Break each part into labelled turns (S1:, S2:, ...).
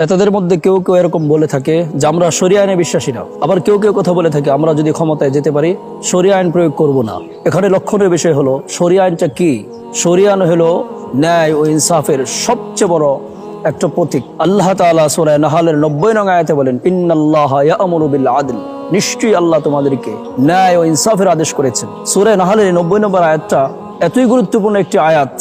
S1: নেতাদের মধ্যে কেউ কেউ এরকম বলে থাকে যে আমরা সরিয়া আইনে বিশ্বাসী না। আবার কেউ কেউ কথা বলে থাকে, আমরা যদি ক্ষমতায় যেতে পারি সরিয়া আইন প্রয়োগ করব না। এখানে লক্ষণীয় বিষয় হলো সরিয়া আইনটা কি? সরিয়া আইন হলো ন্যায় ও ইনসাফের সবচেয়ে বড় একটা প্রতীক। আল্লাহ তাআলা সূরা নাহালের 90 নং আয়াতে বলেন, ইন্নাল্লাহ ইয়ামুরু বিল আদল। নিশ্চয়ই আল্লাহ তোমাদেরকে ন্যায় ও ইনসাফের আদেশ করেছেন। সূরা নাহালের 90 নম্বর আয়াতটা এতই গুরুত্বপূর্ণ একটি আয়াত,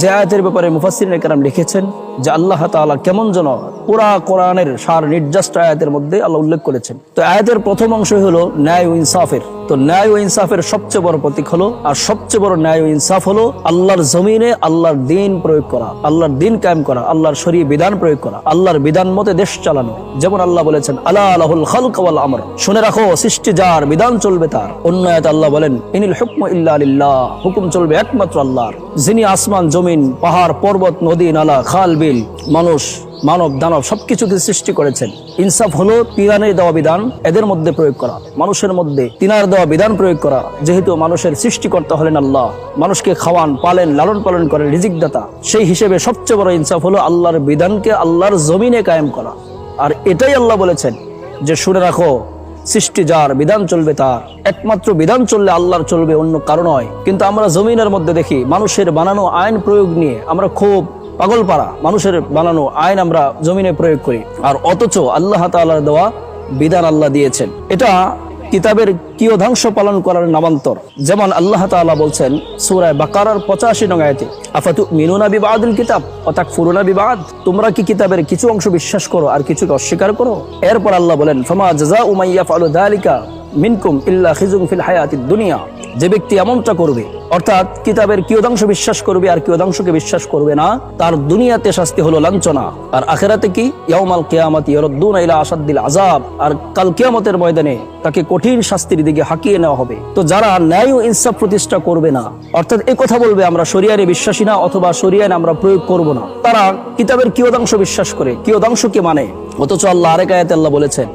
S1: যে আয়াতের ব্যাপারে মুফাসসিরিন কেরাম লিখেছেন যে আল্লাহ তাআলা কেমন যেন পুরা কোরআনের সার নির্যাস্ত আয়াতের মধ্যে আল্লাহ উল্লেখ করেছেন। তো আয়াতের প্রথম অংশ হলো ন্যায় ও ইনসাফের। তো ন্যায় ও ইনসাফের সবচেয়ে বড় প্রতীক হলো আর সবচেয়ে বড় ন্যায় ও ইনসাফ হলো আল্লাহর জমিনে আল্লাহর দিন প্রয়োগ করা, আল্লাহর দিন কায়েম করা, আল্লাহর শরীয় বিধান প্রয়োগ করা, আল্লাহর বিধান মতে দেশ চালানো। যেমন আল্লাহ বলেছেন আল্লাহ আলাহুল খালক আমর। শুনে রাখো, সৃষ্টি যার বিধান চলবে তার। অন্য আয়াত আল্লাহ বলেন, ইনিল হুকম ইল্লা লিল্লাহ। হুকুম চলবে একমাত্র আল্লাহর। যিনি আসমান, জমিন, পাহাড়, পর্বত, নদী, নালা, খাল মানুষ, মানব, দানব সবকিছুকে সৃষ্টি করেছেন। ইনসাফ হলো তিরানের দেওয়া বিধান, এদের মধ্যে প্রয়োগ করা। মানুষের মধ্যে তিনার দেওয়া বিধান প্রয়োগ করা, যেহেতু মানুষের সৃষ্টিকর্তা হলেন আল্লাহ। মানুষকে খাওয়ান, পালেন, লালন পালন করেন রিজিক দাতা সেই হিসেবে সবচেয়ে বড় ইনসাফ হলো আল্লাহর বিধানকে আল্লাহর জমিনে কায়েম করা। আর এটাই আল্লাহ বলেছেন যে, শুনে রাখো, সৃষ্টি যার বিধান চলবে তার। একমাত্র বিধান চললে আল্লাহর চলবে, অন্য কারণ নয়। কিন্তু আমরা জমিনের মধ্যে দেখি, মানুষের বানানো আইন প্রয়োগ নিয়ে আমরা খুব পাগল পাড়া মানুষের বানানো আইন আমরা জমিনে প্রয়োগ করি। আর অথচ আল্লাহ তাআলার দেওয়া বিধান আল্লাহ দিয়েছেন। এটা কিতাবের কিয়ধাংশ পালন করার নামান্তর। যেমন আল্লাহ তাআলা বলছেন সূরা বাকারার 85 নং আয়াতে আফাতু মিনুনা বিবাদিল কিতাব ও তাকফুরুনা বিবাদ? তোমরা কি কিতাবের কিছু অংশ বিশ্বাস করো আর কিছুকে অস্বীকার করো? এরপর আল্লাহ বলেন, ফামা জাযাউ মান ইয়াফআলু যালিকা মিনকুম ইল্লা খিজুন ফিল হায়াতিদ দুনিয়া। যে ব্যক্তি এমনটা করবে অর্থাৎ কিতাবের কিয়দাংশ বিশ্বাস করবে আর কিয়দাংশকে বিশ্বাস করবে না, তার দুনিয়াতে শাস্তি হলো লাঞ্ছনা। আর আখেরাতে কি? ইয়াউমাল কিয়ামত ইয়ারদ্দুনা ইলা আসাদ্দিল আযাব। আর কাল কিয়ামতের ময়দানে তাকে কঠিন শাস্তির দিকে হাঁকিয়ে নেওয়া হবে। তো যারা ন্যায় ও ইনসাফ প্রতিষ্ঠা করবে না, অর্থাৎ এই কথা বলবে, আমরা শরিয়ারে বিশ্বাসী না, অথবা শরিয়ানে আমরা প্রয়োগ করব না। তারা কিতাবের কিয়দাংশ বিশ্বাস করে। কিয়দাংশকে মানে? অথচ আল্লাহ আরেক আয়াতে আল্লাহ বলেছেন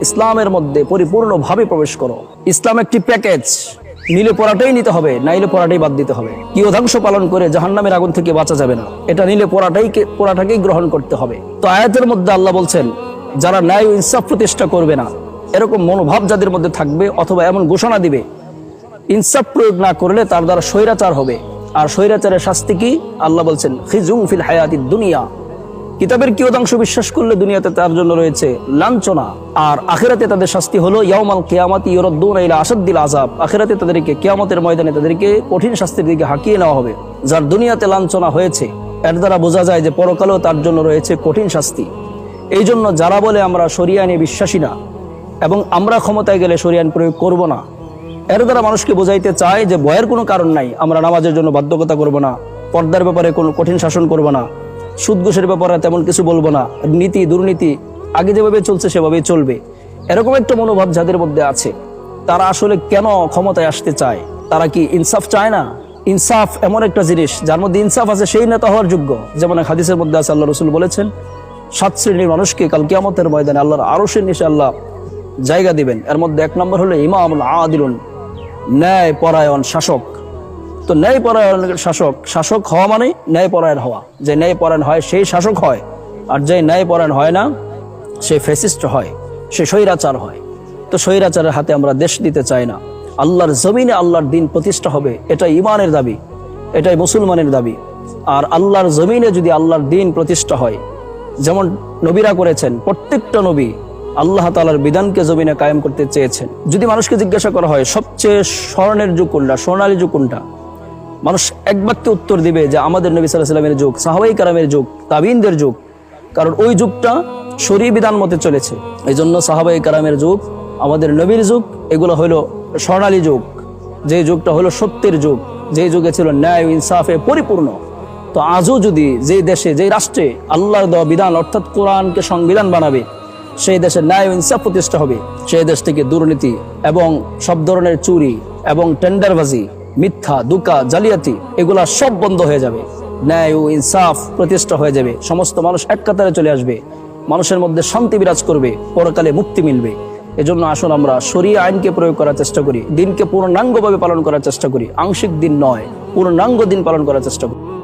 S1: ইসলামের মধ্যে পরিপূর্ণভাবে প্রবেশ করো। ইসলাম একটি প্যাকেজ। নিলে পড়াটাই নিতে হবে, নাইলে পড়াটাই বাদ দিতে হবে। কি অধাংশ পালন করে জাহান্নামের আগুন থেকে বাঁচা যাবে না। এটা নিলে পড়াটাই পড়াটাকেই গ্রহণ করতে হবে। তো আয়াতের মধ্যে আল্লাহ বলছেন, যারা ন্যায় ইনসাফ প্রতিষ্ঠা করবে না, এরকম মনোভাব যাদের মধ্যে থাকবে অথবা এমন ঘোষণা দিবে, ইনসাফ প্রয়োগ না করলে তার দ্বারা স্বৈরাচার হবে। আর স্বৈরাচারের শাস্তি কি? আল্লাহ বলছেন খিজুং ফিল হায়াতি দুনিয়া। কিতাবের কিয়দাংশ বিশ্বাস করলে দুনিয়াতে তার জন্য রয়েছে লাঞ্ছনা। আর আখেরাতে তাদের শাস্তি হলো ইয়ামাল কিয়ামাতি ইউরদ্দুন ইলা আসাদ্দিল আযাব। আখেরাতে তাদেরকে কেয়ামতের ময়দানে তাদেরকে কঠিন শাস্তির দিকে হাঁকিয়ে নেওয়া হবে, যার দুনিয়াতে লাঞ্ছনা হয়েছে। এর দ্বারা বোঝা যায় যে পরকালেও তার জন্য রয়েছে কঠিন শাস্তি। এই জন্য যারা বলে আমরা শরিয়া নিয়ে বিশ্বাসী না, এবং আমরা ক্ষমতায় গেলে শরিয়ান প্রয়োগ করব না, এর দ্বারা মানুষকে বোঝাইতে চায় যে ভয়ের কোনো কারণ নাই, আমরা নামাজের জন্য বাধ্যকতা করব না, পর্দার ব্যাপারে কোনো কঠিন শাসন করব না। সুদ ঘুষের ব্যাপারে তেমন কিছু বলব না। নীতি, দুর্নীতি, আগে যেভাবে চলছে সেভাবেই চলবে। এরকম একটা মনোভাব যাদের মধ্যে আছে, তারা আসলে কেন ক্ষমতায় আসতে চায়? তারা কি ইনসাফ চায় না? ইনসাফ এমন একটা জিনিস, যার মধ্যে ইনসাফ আছে সেই নেতা হওয়ার যোগ্য। যেমন হাদিসের মধ্যে আছে, আল্লাহ রসুল বলেছেন, সাত শ্রেণির মানুষকে কাল কিয়ামতের ময়দানে আল্লাহর আরও সে নিশে আল্লাহ জায়গা দিবেন। এর মধ্যে এক নম্বর হলো ইমামুল আদিলুন ন্যায় পরায়ণ শাসক। তো ন্যায় পরায়ণের শাসক শাসক হওয়া মানে ন্যায় পরায়ণ হওয়া। যে ন্যায় পরায়ণ হয়, সেই শাসক হয়। আর যে ন্যায় পরায়ণ হয় না, সে ফেসিস্ট হয়, সে স্বৈরাচার হয়। তো স্বৈরাচারের হাতে আমরা দেশ দিতে চাই না। আল্লাহর জমিনে আল্লাহর দিন প্রতিষ্ঠা হবে এটা ইমানের দাবি, এটাই মুসলমানের দাবি। আর আল্লাহর জমিনে যদি আল্লাহর দিন প্রতিষ্ঠা হয়, যেমন নবীরা করেছেন, প্রত্যেকটা নবী আল্লাহ তালার বিধানকে জমিনে কায়েম করতে চেয়েছেন। যদি মানুষকে জিজ্ঞাসা করা হয়, সবচেয়ে স্বর্ণের যুগ কোনটা, সোনালী যুগ কোনটা মানুষ এক বাক্যে উত্তর দিবে যে আমাদের নবী সাল্লাহ সাল্লামের যুগ, সাহাবাই কারামের যুগ, তাবিনদের যুগ। কারণ ওই যুগটা শরী বিধান মতে চলেছে। এই জন্য সাহাবাই কারামের যুগ, আমাদের নবীর যুগ, এগুলো হলো স্বর্ণালী যুগ। যে যুগটা হলো সত্যের যুগ, যে যুগে ছিল ন্যায় ইনসাফে পরিপূর্ণ। তো আজও যদি যে দেশে, যে রাষ্ট্রে আল্লাহর দেওয়া বিধান, অর্থাৎ কোরআনকে সংবিধান বানাবে, সেই দেশে ন্যায় ইনসাফ প্রতিষ্ঠা হবে। সেই দেশ থেকে দুর্নীতি এবং সব ধরনের চুরি এবং টেন্ডারবাজি মিথ্যা, দুকা, জালিয়াতি, এগুলা সব বন্ধ হয়ে যাবে। ন্যায় ও ইনসাফ প্রতিষ্ঠা হয়ে যাবে। সমস্ত মানুষ এক কাতারে চলে আসবে। মানুষের মধ্যে শান্তি বিরাজ করবে। পরকালে মুক্তি মিলবে। এজন্য আসুন আমরা সরিয়ে আইনকে প্রয়োগ করার চেষ্টা করি। দিনকে পূর্ণাঙ্গভাবে পালন করার চেষ্টা করি। আংশিক দিন নয়, পূর্ণাঙ্গ দিন পালন করার চেষ্টা করি।